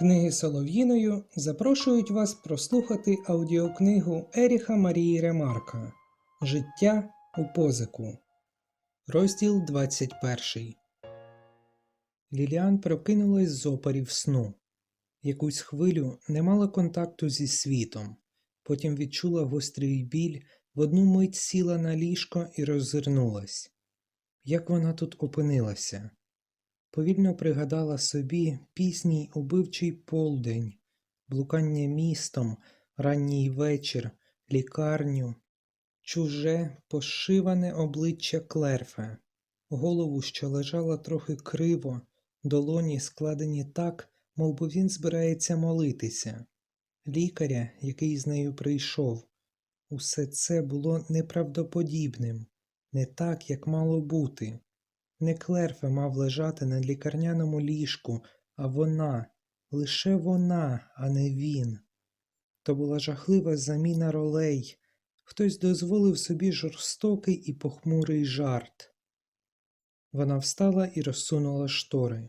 Книги Солов'їною запрошують вас прослухати аудіокнигу Еріха Марії Ремарка Життя у позику. Розділ 21. Ліліан прокинулась з опарів сну. Якусь хвилю не мала контакту зі світом. Потім відчула гострий біль, в одну мить сіла на ліжко і роззирнулась. Як вона тут опинилася? Повільно пригадала собі пізній убивчий полдень, блукання містом, ранній вечір, лікарню, чуже пошиване обличчя Клерфе, голову, що лежала трохи криво, долоні складені так, мов би він збирається молитися, лікаря, який з нею прийшов. Усе це було неправдоподібним, не так, як мало бути. Не Клерфе мав лежати на лікарняному ліжку, а вона, лише вона, а не він. То була жахлива заміна ролей. Хтось дозволив собі жорстокий і похмурий жарт. Вона встала і розсунула штори.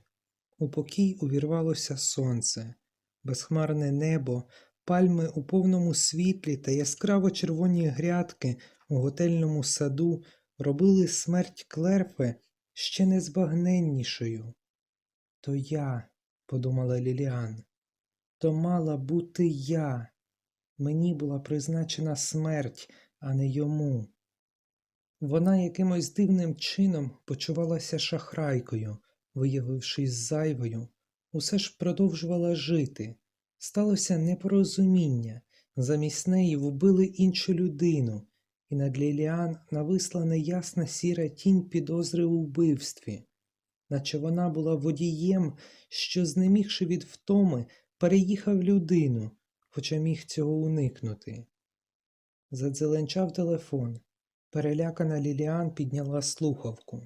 У покій увірвалося сонце, безхмарне небо, пальми у повному світлі та яскраво червоні грядки у готельному саду робили смерть Клерфе ще незбагненнішою. То я, подумала Ліліан, то мала бути я. Мені була призначена смерть, а не йому. Вона якимось дивним чином почувалася шахрайкою, виявившись зайвою, усе ж продовжувала жити. Сталося непорозуміння, замість неї вбили іншу людину, і над Ліліан нависла неясна сіра тінь підозри у вбивстві, наче вона була водієм, що, знемігши від втоми, переїхав людину, хоча міг цього уникнути. Задзеленчав телефон. Перелякана Ліліан підняла слухавку.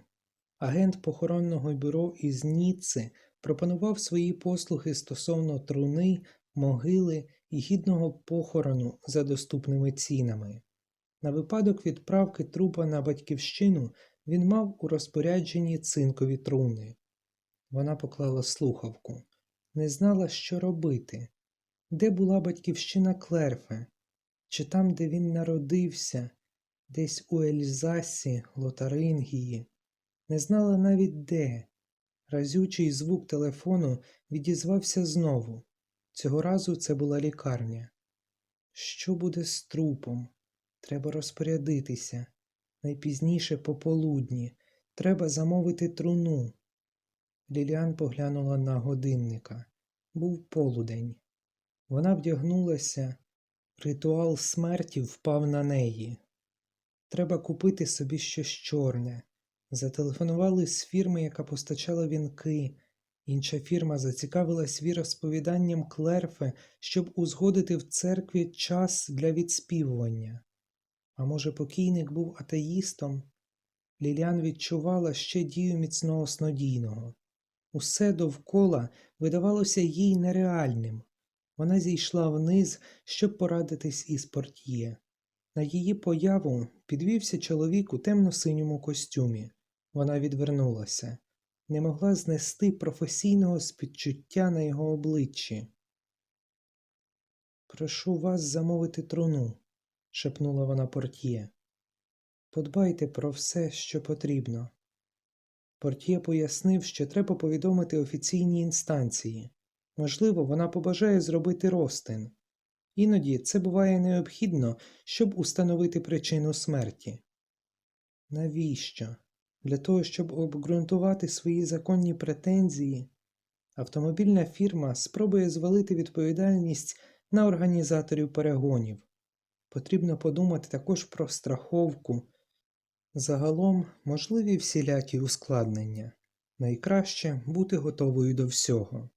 Агент похоронного бюро із Ніцци пропонував свої послуги стосовно труни, могили і гідного похорону за доступними цінами. На випадок відправки трупа на батьківщину він мав у розпорядженні цинкові труни. Вона поклала слухавку, не знала, що робити. Де була батьківщина Клерфе? Чи там, де він народився, десь у Ельзасі, Лотарингії? Не знала навіть де. Разючий звук телефону відізвався знову. Цього разу це була лікарня. Що буде з трупом? Треба розпорядитися. Найпізніше пополудні. Треба замовити труну. Ліліан поглянула на годинника. Був полудень. Вона вдягнулася. Ритуал смерті впав на неї. Треба купити собі щось чорне. Зателефонували з фірми, яка постачала вінки. Інша фірма зацікавилась віросповіданням Клерфе, щоб узгодити в церкві час для відспівування. А може, покійник був атеїстом? Ліліан відчувала ще дію міцного снодійного. Усе довкола видавалося їй нереальним. Вона зійшла вниз, щоб порадитись із портьє. На її появу підвівся чоловік у темно-синьому костюмі. Вона відвернулася, не могла знести професійного спідчуття на його обличчі. Прошу вас замовити труну шепнула вона портьє. Подбайте про все, що потрібно. Портьє пояснив, що треба повідомити офіційній інстанції. Можливо, вона побажає зробити розтин. Іноді це буває необхідно, щоб установити причину смерті. Навіщо? Для того, щоб обґрунтувати свої законні претензії, автомобільна фірма спробує звалити відповідальність на організаторів перегонів. Потрібно подумати також про страховку. Загалом можливі всілякі ускладнення. Найкраще бути готовою до всього.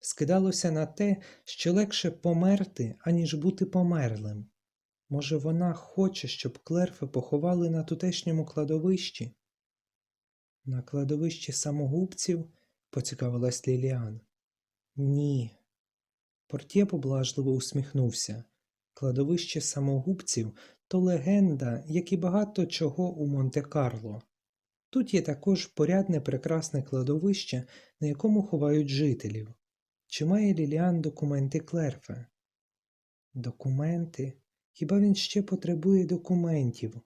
Скидалося на те, що легше померти, аніж бути померлим. Може, вона хоче, щоб клерфи поховали на тутешньому кладовищі? На кладовищі самогубців? поцікавилась Ліліан. Ні. Портє поблажливо усміхнувся. Кладовище самогубців то легенда, як і багато чого у Монте-Карло. Тут є також порядне прекрасне кладовище, на якому ховають жителів. чи має Ліліан документи Клерфе. Документи? Хіба він ще потребує документів?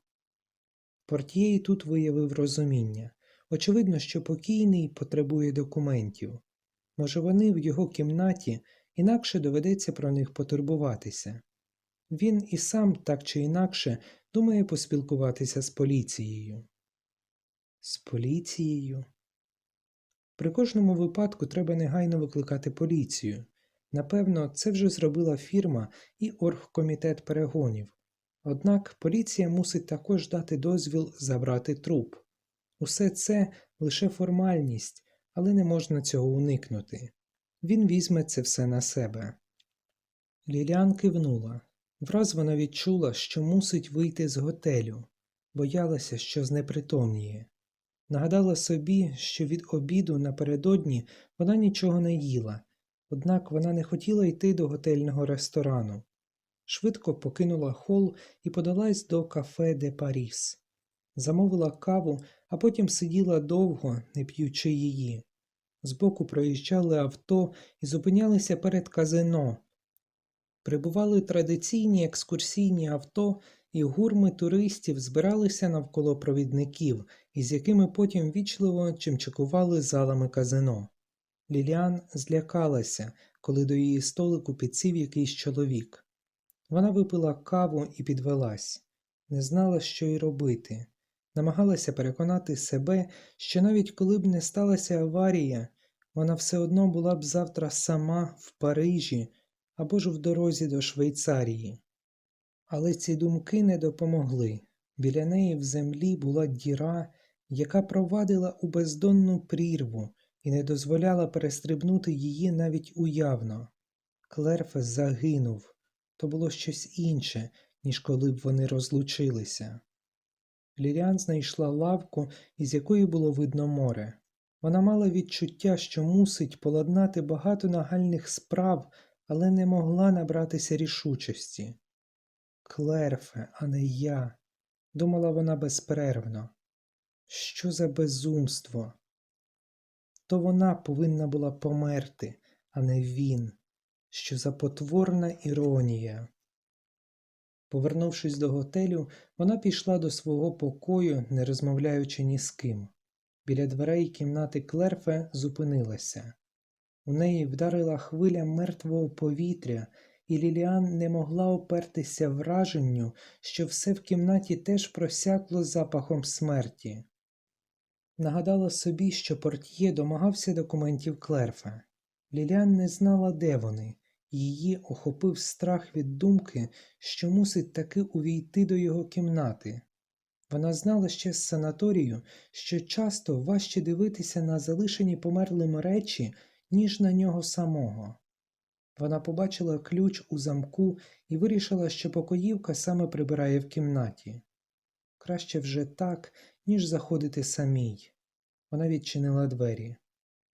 Портьє і тут виявив розуміння. Очевидно, що покійний потребує документів. Може, вони в його кімнаті, інакше доведеться про них потурбуватися. Він і сам так чи інакше думає поспілкуватися з поліцією. З поліцією? При кожному випадку треба негайно викликати поліцію. Напевно, це вже зробила фірма і оргкомітет перегонів. Однак поліція мусить також дати дозвіл забрати труп. Усе це лише формальність, але не можна цього уникнути. Він візьме це все на себе. Ліліан кивнула. Враз вона відчула, що мусить вийти з готелю, боялася, що знепритомніє. Нагадала собі, що від обіду напередодні вона нічого не їла, однак вона не хотіла йти до готельного ресторану. Швидко покинула хол і подалась до кафе де Паріс. Замовила каву, а потім сиділа довго, не п'ючи її. Збоку проїжджали авто і зупинялися перед казино. Прибували традиційні екскурсійні авто, і гурми туристів збиралися навколо провідників, із якими потім вічливо чимчикували залами казино. Ліліан злякалася, коли до її столику підсів якийсь чоловік. Вона випила каву і підвелась, не знала, що й робити. Намагалася переконати себе, що навіть коли б не сталася аварія, вона все одно була б завтра сама в Парижі або ж в дорозі до Швейцарії. Але ці думки не допомогли. Біля неї в землі була діра, яка провадила у бездонну прірву і не дозволяла перестрибнути її навіть уявно. Клерфе загинув. То було щось інше, ніж коли б вони розлучилися. Ліліан знайшла лавку, із якої було видно море. Вона мала відчуття, що мусить поладнати багато нагальних справ, але не могла набратися рішучості. Клерфе, а не я, думала вона безперервно. Що за безумство? То вона повинна була померти, а не він. Що за потворна іронія. Повернувшись до готелю, вона пішла до свого покою, не розмовляючи ні з ким. Біля дверей кімнати Клерфе зупинилася. У неї вдарила хвиля мертвого повітря, і Ліліан не могла опертися враженню, що все в кімнаті теж просякло запахом смерті. Нагадала собі, що портьє домагався документів Клерфа. Ліліан не знала, де вони, її охопив страх від думки, що мусить таки увійти до його кімнати. Вона знала ще з санаторію, що часто важче дивитися на залишені померлим речі, ніж на нього самого. Вона побачила ключ у замку і вирішила, що покоївка саме прибирає в кімнаті. Краще вже так, ніж заходити самій. Вона відчинила двері.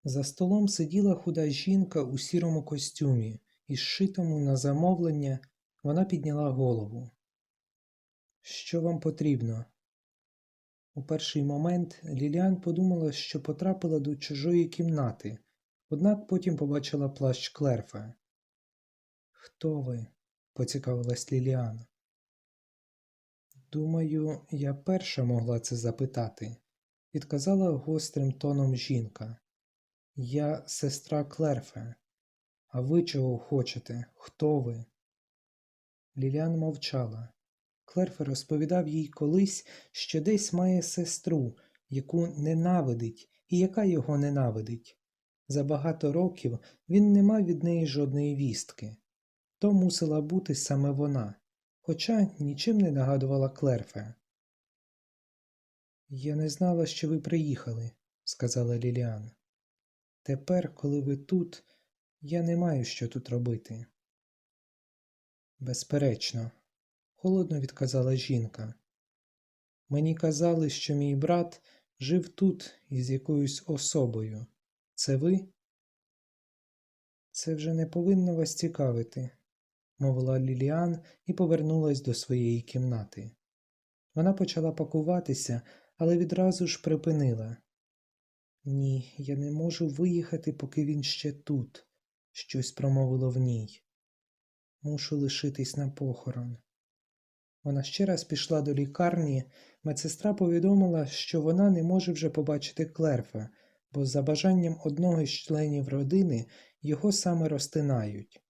За столом сиділа худа жінка у сірому костюмі, і зшитому на замовлення вона підняла голову. Що вам потрібно? У перший момент Ліліан подумала, що потрапила до чужої кімнати, однак потім побачила плащ Клерфа. Хто ви? поцікавилась Ліліан. Думаю, я перша могла це запитати, відказала гострим тоном жінка. Я сестра Клерфе. А ви чого хочете? Хто ви? Ліліан мовчала. Клерфе розповідав їй колись, що десь має сестру, яку ненавидить і яка його ненавидить. За багато років він не мав від неї жодної вістки. То мусила бути саме вона, хоча нічим не нагадувала Клерфе. Я не знала, що ви приїхали, сказала Ліліан. Тепер, коли ви тут, я не маю що тут робити. Безперечно, холодно відказала жінка. Мені казали, що мій брат жив тут із якоюсь особою. Це ви? Це вже не повинно вас цікавити, мовила Ліліан і повернулась до своєї кімнати. Вона почала пакуватися, але відразу ж припинила. Ні, я не можу виїхати, поки він ще тут. Щось промовило в ній. Мушу лишитись на похорон. Вона ще раз пішла до лікарні. Медсестра повідомила, що вона не може вже побачити Клерфа, бо за бажанням одного з членів родини його саме розтинають.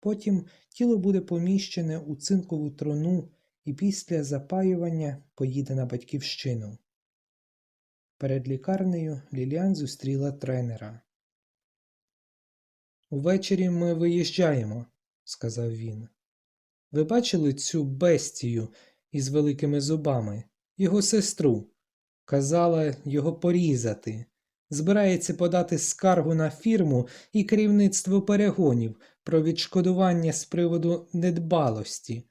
Потім тіло буде поміщене у цинкову труну і після запаювання поїде на батьківщину. Перед лікарнею Ліліан зустріла тренера. Увечері ми виїжджаємо, сказав він. Ви бачили цю бестію із великими зубами, його сестру? Казала його порізати. Збирається подати скаргу на фірму і керівництво перегонів про відшкодування з приводу недбалості.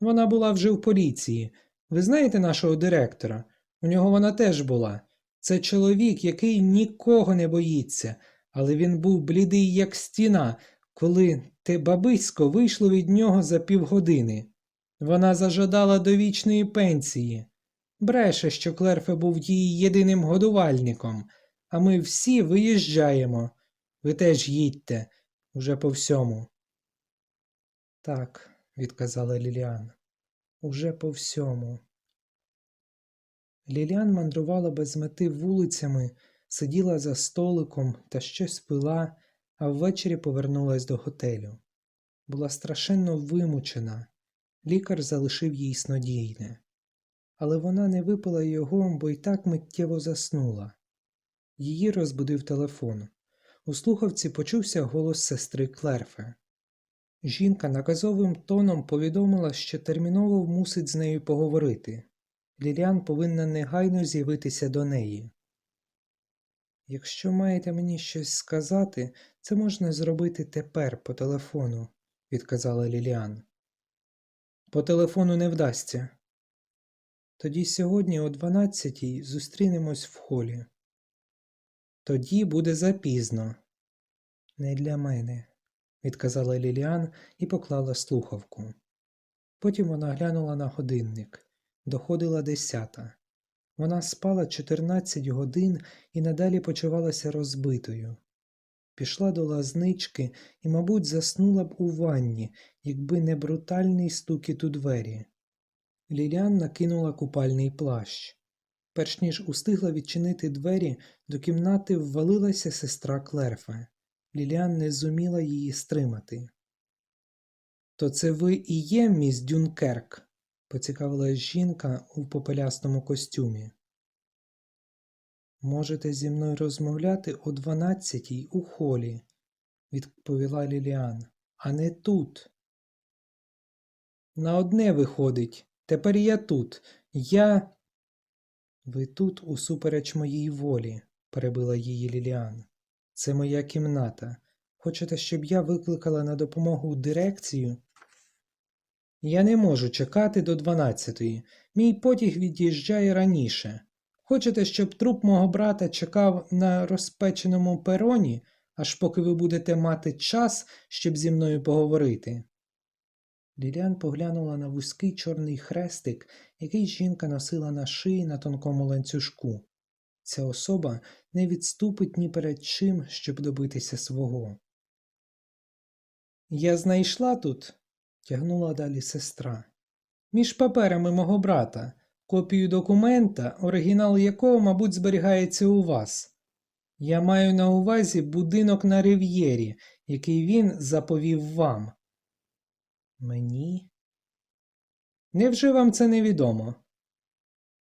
Вона була вже в поліції. Ви знаєте нашого директора? У нього вона теж була. Це чоловік, який нікого не боїться, але він був блідий, як стіна, коли те бабисько вийшло від нього за півгодини. Вона зажадала довічної пенсії. Бреше, що Клерфе був її єдиним годувальником, а ми всі виїжджаємо. Ви теж їдьте уже по всьому. Так, відказала Ліліан. Уже по всьому. Ліліан мандрувала без мети вулицями, сиділа за столиком та щось пила, а ввечері повернулась до готелю. Була страшенно вимучена. Лікар залишив їй снодійне. Але вона не випила його, бо й так миттєво заснула. Її розбудив телефон. У слухавці почувся голос сестри Клерфе. Жінка наказовим тоном повідомила, що терміново мусить з нею поговорити. Ліліан повинна негайно з'явитися до неї. Якщо маєте мені щось сказати, це можна зробити тепер по телефону, відказала Ліліан. По телефону не вдасться. Тоді сьогодні о дванадцятій зустрінемось в холі. Тоді буде запізно. Не для мене, відказала Ліліан і поклала слухавку. Потім вона глянула на годинник. Доходила десята. Вона спала 14 годин і надалі почувалася розбитою. Пішла до лазнички і, мабуть, заснула б у ванні, якби не брутальний стукіт у двері. Ліліан накинула купальний плащ. Перш ніж устигла відчинити двері, до кімнати ввалилася сестра Клерфе. Ліліан не зуміла її стримати. То це ви і є, міс Дюнкерк? поцікавилась жінка у попелястому костюмі. Можете зі мною розмовляти о дванадцятій у холі, відповіла Ліліан, а не тут. На одне виходить, тепер я тут. Я. Ви тут усупереч моїй волі, перебила її Ліліан. Це моя кімната. Хочете, щоб я викликала на допомогу дирекцію? Я не можу чекати до дванадцятої. Мій потяг від'їжджає раніше. Хочете, щоб труп мого брата чекав на розпеченому пероні, аж поки ви будете мати час, щоб зі мною поговорити? Ліліан поглянула на вузький чорний хрестик, який жінка носила на шиї на тонкому ланцюжку. Ця особа не відступить ні перед чим, щоб добитися свого. Я знайшла тут, тягнула далі сестра, між паперами мого брата, копію документа, оригінал якого, мабуть, зберігається у вас. Я маю на увазі будинок на рив'єрі, який він заповів вам. Мені? Невже вам це невідомо?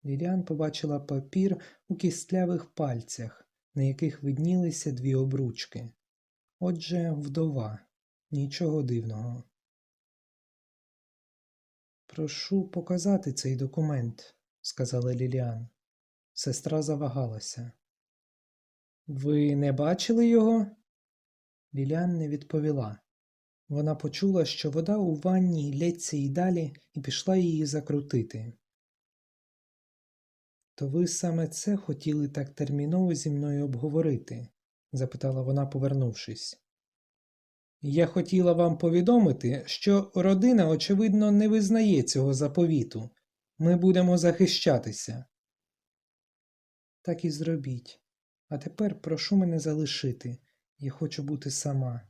Ліліан побачила папір у кістлявих пальцях, на яких виднілися дві обручки. Отже, вдова, нічого дивного. Прошу показати цей документ, сказала Ліліан. Сестра завагалася. Ви не бачили його? Ліліан не відповіла. Вона почула, що вода у ванні лється й далі, і пішла її закрутити. То ви саме це хотіли так терміново зі мною обговорити? запитала вона, повернувшись. Я хотіла вам повідомити, що родина, очевидно, не визнає цього заповіту. Ми будемо захищатися. Так і зробіть. А тепер прошу мене залишити. Я хочу бути сама.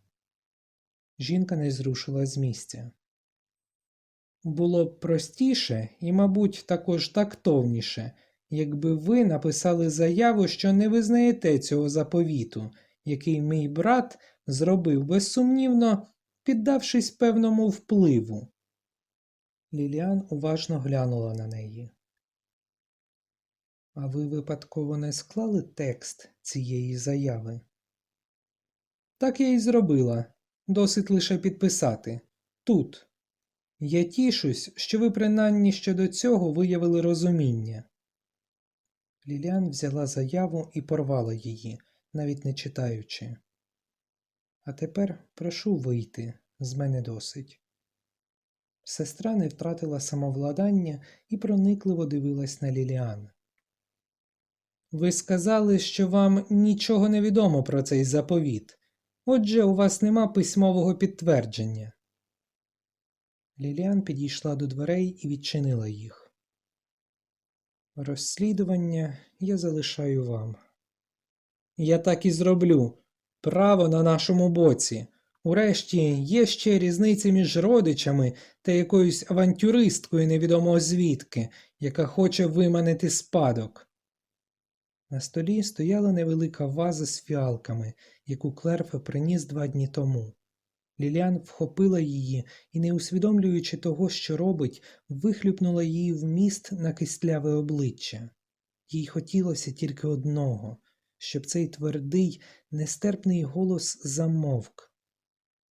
Жінка не зрушила з місця. Було б простіше і, мабуть, також тактовніше, якби ви написали заяву, що не визнаєте цього заповіту, який мій брат зробив безсумнівно, піддавшись певному впливу. Ліліан уважно глянула на неї. А ви випадково не склали текст цієї заяви? Так я й зробила. Досить лише підписати. Тут. Я тішусь, що ви принаймні щодо цього виявили розуміння. Ліліан взяла заяву і порвала її, навіть не читаючи. А тепер прошу вийти, з мене досить. Сестра не втратила самовладання і проникливо дивилась на Ліліан. Ви сказали, що вам нічого не відомо про цей заповіт. Отже, у вас нема письмового підтвердження. Ліліан підійшла до дверей і відчинила їх. Розслідування я залишаю вам. Я так і зроблю. Право на нашому боці. Урешті є ще різниця між родичами та якоюсь авантюристкою невідомого звідки, яка хоче виманити спадок. На столі стояла невелика ваза з фіалками, яку Клерфе приніс два дні тому. Ліліан вхопила її і, не усвідомлюючи того, що робить, вихлюпнула її в міст на кистляве обличчя. Їй хотілося тільки одного, щоб цей твердий, нестерпний голос замовк.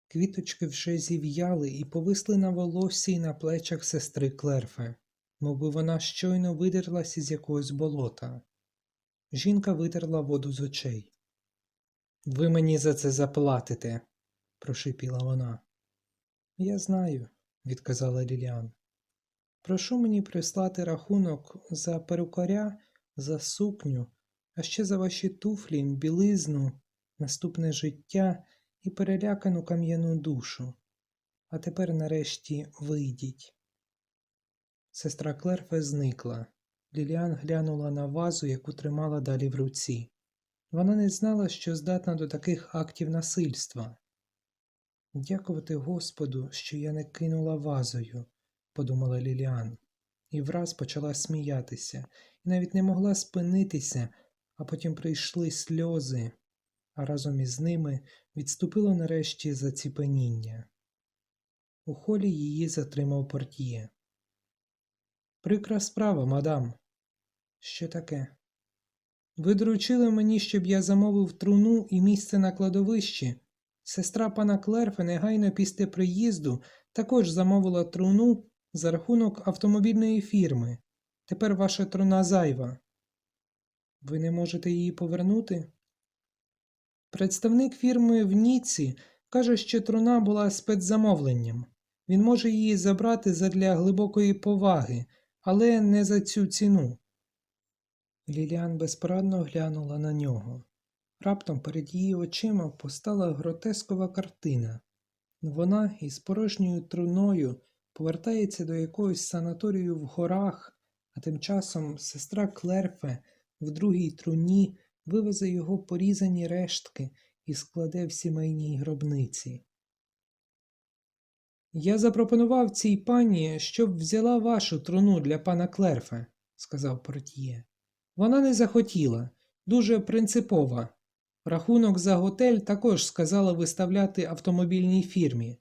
Квіточки вже зів'яли і повисли на волоссі й на плечах сестри Клерфе, мовби вона щойно видерлась із якогось болота. Жінка витерла воду з очей. Ви мені за це заплатите, прошипіла вона. Я знаю, відказала Ліліан. Прошу мені прислати рахунок за перукаря, за сукню, а ще за ваші туфлі, білизну, наступне життя і перелякану кам'яну душу. А тепер нарешті вийдіть. Сестра Клерфе зникла. Ліліан глянула на вазу, яку тримала далі в руці. Вона не знала, що здатна до таких актів насильства. Дякувати Господу, що я не кинула вазою, подумала Ліліан, і враз почала сміятися, і навіть не могла спинитися, а потім прийшли сльози, а разом із ними відступило нарешті заціпеніння. У холі її затримав портьє. Прикра справа, мадам. Що таке? Ви доручили мені, щоб я замовив труну і місце на кладовищі. Сестра пана Клерфе негайно після приїзду також замовила труну за рахунок автомобільної фірми. Тепер ваша труна зайва. Ви не можете її повернути? Представник фірми в Ніці каже, що труна була спецзамовленням. Він може її забрати задля глибокої поваги, але не за цю ціну. Ліліан безпорадно глянула на нього. Раптом перед її очима постала гротескова картина. Вона із порожньою труною повертається до якогось санаторію в горах, а тим часом сестра Клерфе в другій труні вивезе його порізані рештки і складе в сімейній гробниці. Я запропонував цій пані, щоб взяла вашу труну для пана Клерфе, сказав портьє. Вона не захотіла, дуже принципова. Рахунок за готель також сказала виставляти автомобільній фірмі.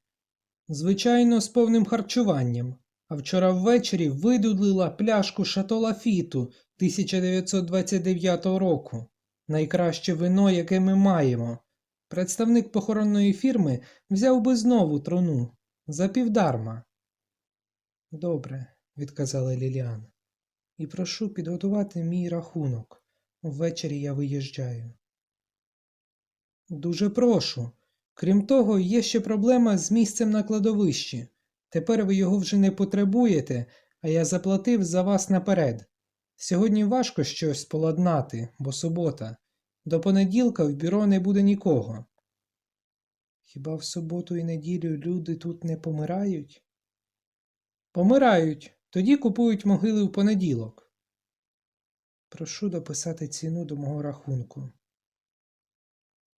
Звичайно, з повним харчуванням. А вчора ввечері видудлила пляшку Шато Лафіту 1929 року. Найкраще вино, яке ми маємо. Представник похоронної фірми взяв би знову труну. За півдарма. Добре, відказала Ліліан. І прошу підготувати мій рахунок. Ввечері я виїжджаю. Дуже прошу. Крім того, є ще проблема з місцем на кладовищі. Тепер ви його вже не потребуєте, а я заплатив за вас наперед. Сьогодні важко щось поладнати, бо субота. До понеділка в бюро не буде нікого. Хіба в суботу і неділю люди тут не помирають? Помирають, тоді купують могили в понеділок. Прошу дописати ціну до мого рахунку.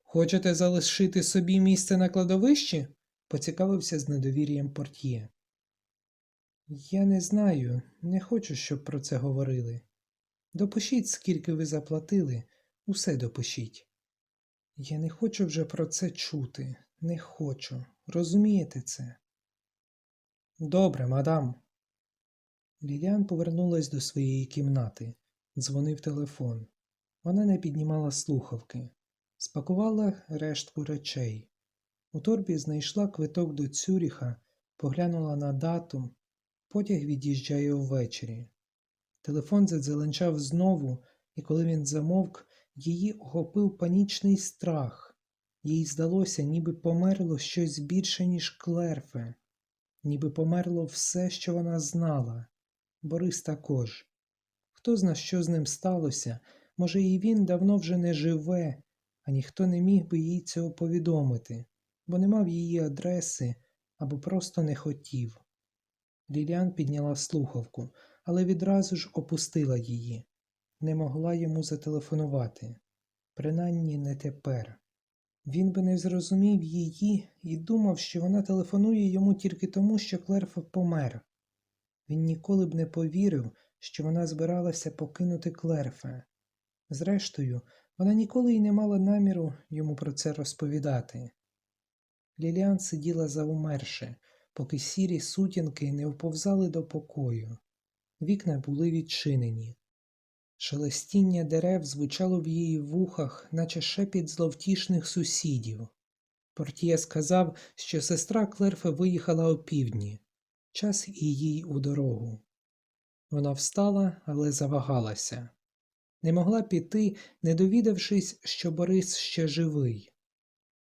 Хочете залишити собі місце на кладовищі? поцікавився з недовір'ям портьє. Я не знаю, не хочу, щоб про це говорили. Допишіть, скільки ви заплатили, усе допишіть. Я не хочу вже про це чути, не хочу. Розумієте це? Добре, мадам. Ліліан повернулась до своєї кімнати. Дзвонив телефон. Вона не піднімала слухавки, спакувала рештку речей. У торбі знайшла квиток до Цюріха, поглянула на дату. Потяг від'їжджає ввечері. Телефон задзеленчав знову, і коли він замовк, її охопив панічний страх. Їй здалося, ніби померло щось більше, ніж клерфе, ніби померло все, що вона знала. Борис також. Хто зна, що з ним сталося, може, і він давно вже не живе, а ніхто не міг би їй цього повідомити, бо не мав її адреси або просто не хотів. Ліліан підняла слухавку, але відразу ж опустила її. Не могла йому зателефонувати. Принаймні не тепер. Він би не зрозумів її і думав, що вона телефонує йому тільки тому, що Клерф помер. Він ніколи б не повірив, що вона збиралася покинути Клерфе. Зрештою, вона ніколи й не мала наміру йому про це розповідати. Ліліан сиділа заумерше, поки сірі сутінки не вповзали до покою. Вікна були відчинені. Шелестіння дерев звучало в її вухах, наче шепіт зловтішних сусідів. Портьє сказав, що сестра Клерфе виїхала опівдні. Час і їй у дорогу. Вона встала, але завагалася. Не могла піти, не довідавшись, що Борис ще живий.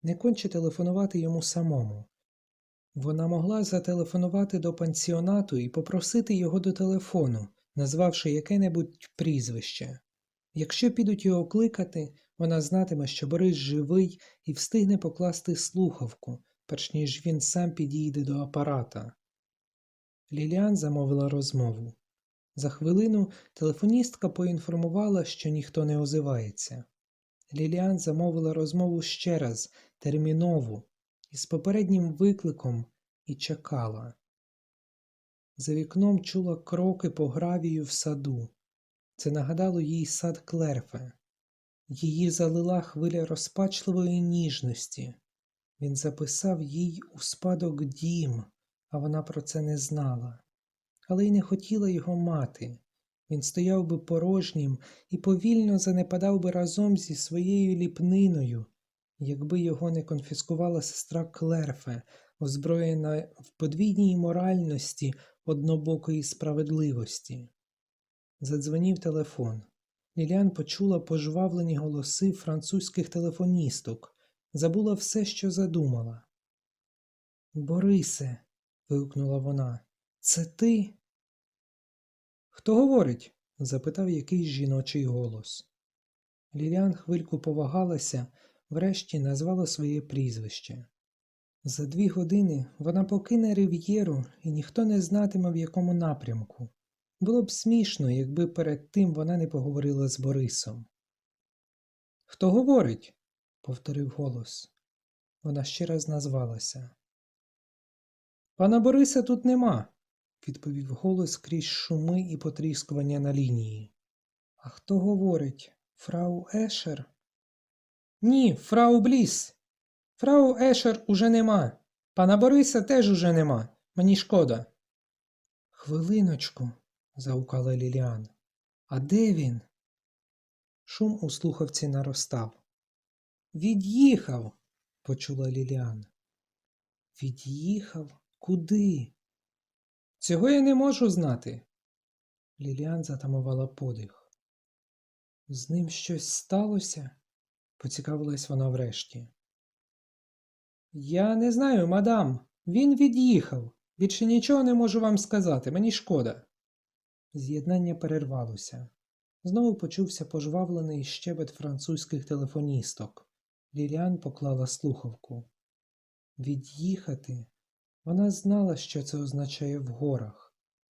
Не конче телефонувати йому самому. Вона могла зателефонувати до пансіонату і попросити його до телефону, назвавши яке-небудь прізвище. Якщо підуть його кликати, вона знатиме, що Борис живий і встигне покласти слухавку, перш ніж він сам підійде до апарата. Ліліан замовила розмову. За хвилину телефоністка поінформувала, що ніхто не озивається. Ліліан замовила розмову ще раз, термінову, із попереднім викликом і чекала. За вікном чула кроки по гравію в саду. Це нагадало їй сад Клерфе. Її залила хвиля розпачливої ніжності. Він записав їй у спадок дім, а вона про це не знала, але й не хотіла його мати. Він стояв би порожнім і повільно занепадав би разом зі своєю ліпниною, якби його не конфіскувала сестра Клерфе, озброєна в подвійній моральності однобокої справедливості. Задзвонів телефон. Ліліан почула пожвавлені голоси французьких телефоністок, забула все, що задумала. Борисе, вигукнула вона, це ти? Хто говорить? запитав якийсь жіночий голос. Ліліан хвильку повагалася, врешті назвала своє прізвище. За дві години вона покине рив'єру, і ніхто не знатиме, в якому напрямку. Було б смішно, якби перед тим вона не поговорила з Борисом. Хто говорить? повторив голос. Вона ще раз назвалася. Пана Бориса тут нема, відповів голос крізь шуми і потріскування на лінії. А хто говорить? Фрау Ешер? Ні, фрау Бліс. Фрау Ешер уже нема. Пана Бориса теж уже нема. Мені шкода. Хвилиночку, загукала Ліліан. А де він? Шум у слухавці наростав. Від'їхав, почула Ліліан. Від'їхав? Куди? Цього я не можу знати. Ліліан затамувала подих. З ним щось сталося? поцікавилась вона врешті. Я не знаю, мадам. Він від'їхав. Більше нічого не можу вам сказати, мені шкода. З'єднання перервалося. Знову почувся пожвавлений щебет французьких телефоністок. Ліліан поклала слухавку. Від'їхати? Вона знала, що це означає в горах.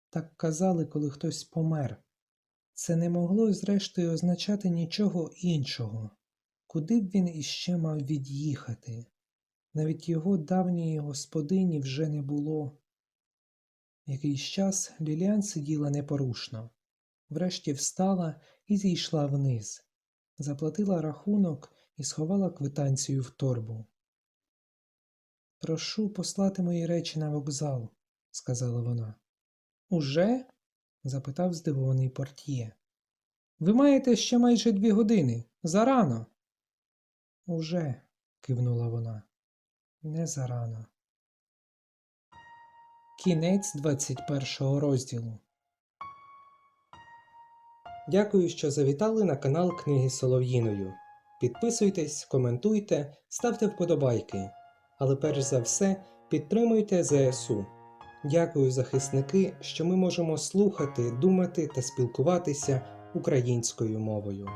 Так казали, коли хтось помер. Це не могло, зрештою, означати нічого іншого. Куди б він іще мав від'їхати? Навіть його давньої господині вже не було. Якийсь час Ліліан сиділа непорушно. Врешті встала і зійшла вниз, заплатила рахунок і сховала квитанцію в торбу. Прошу послати мої речі на вокзал, сказала вона. Уже? запитав здивований портьє. Ви маєте ще майже дві години. Зарано. Уже, кивнула вона. Не зарано. Кінець 21 розділу. Дякую, що завітали на канал Книги Солов'їною. Підписуйтесь, коментуйте, ставте вподобайки. Але перш за все підтримуйте ЗСУ. Дякую, захисники, що ми можемо слухати, думати та спілкуватися українською мовою.